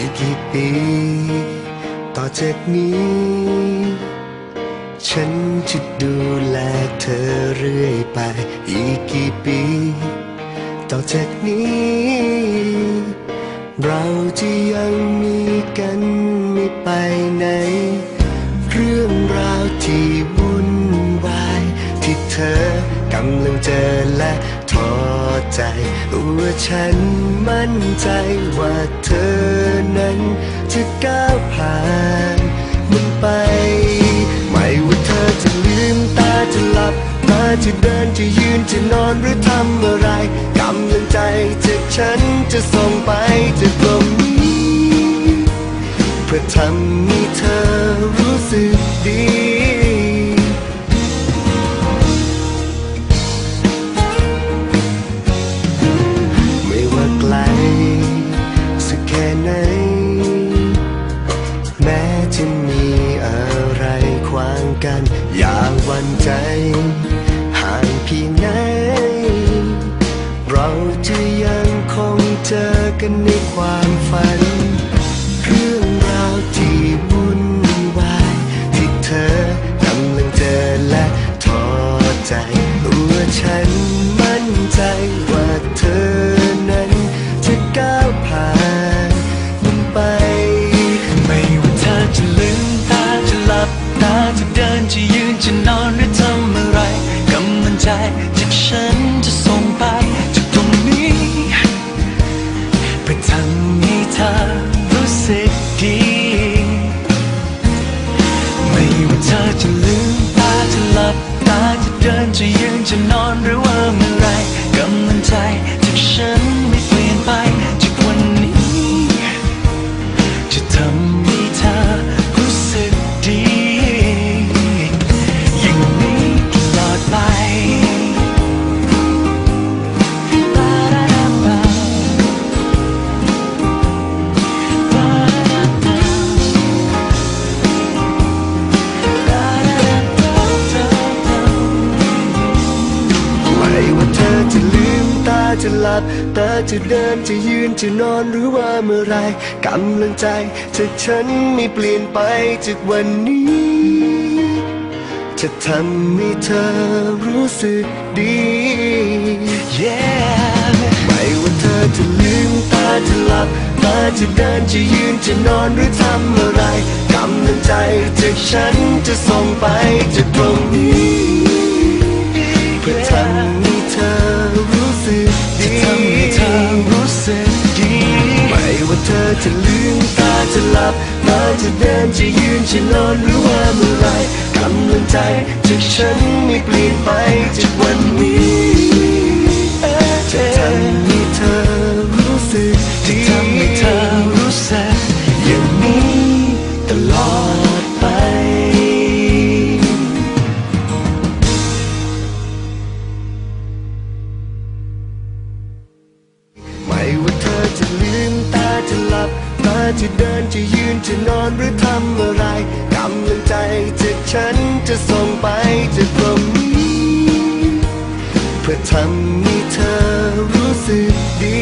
อีกกี่ปี ต่อจากนี้ ฉันจะดูแลเธอเรื่อยไป อีกกี่ปี ต่อจากนี้ เราจะยังมีกันไม่ไปไหน เรื่องราวที่วุ่นวายที่เธอกำลังเจอและท้อใจว่าฉันมั่นใจว่าเธอ จะเดินจะยืนจะนอนหรือทำอะไรกำลังใจจากฉันจะส่งไปจากตรงนี้เพื่อทำให้เธอรู้สึกดีไม่ว่าไกลสักแค่ไหนแม้จะมีอะไรขวางกันอย่าหวั่นใจ เธอจะลืมตาจะหลับตาจะเดินจะยืนจะนอนหรือว่า จะหลับตาจะเดินจะยืนจะนอนหรือว่าเมื่อไรกำลังใจจากฉันไม่เปลี่ยนไปจากวันนี้ จะทำให้เธอรู้สึกดี Yeah ไม่ว่าเธอจะลืมตาจะหลับตาจะเดินจะยืนจะนอนหรือทำอะไรกำลังใจจากฉันจะส่งไปจากตรงนี้ จะลืมตาจะหลับมาจะเดินจะยืนจะนอนหรือว่าเมื่อไรกำลังใจจากฉันไม่เปลี่ยนไปจากวันนี้ จะหลับตาจะเดินจะยืนจะนอนหรือทำอะไรกำลังใจจากฉันจะส่งไปจากตรงนี้ เพื่อทำให้เธอรู้สึกดี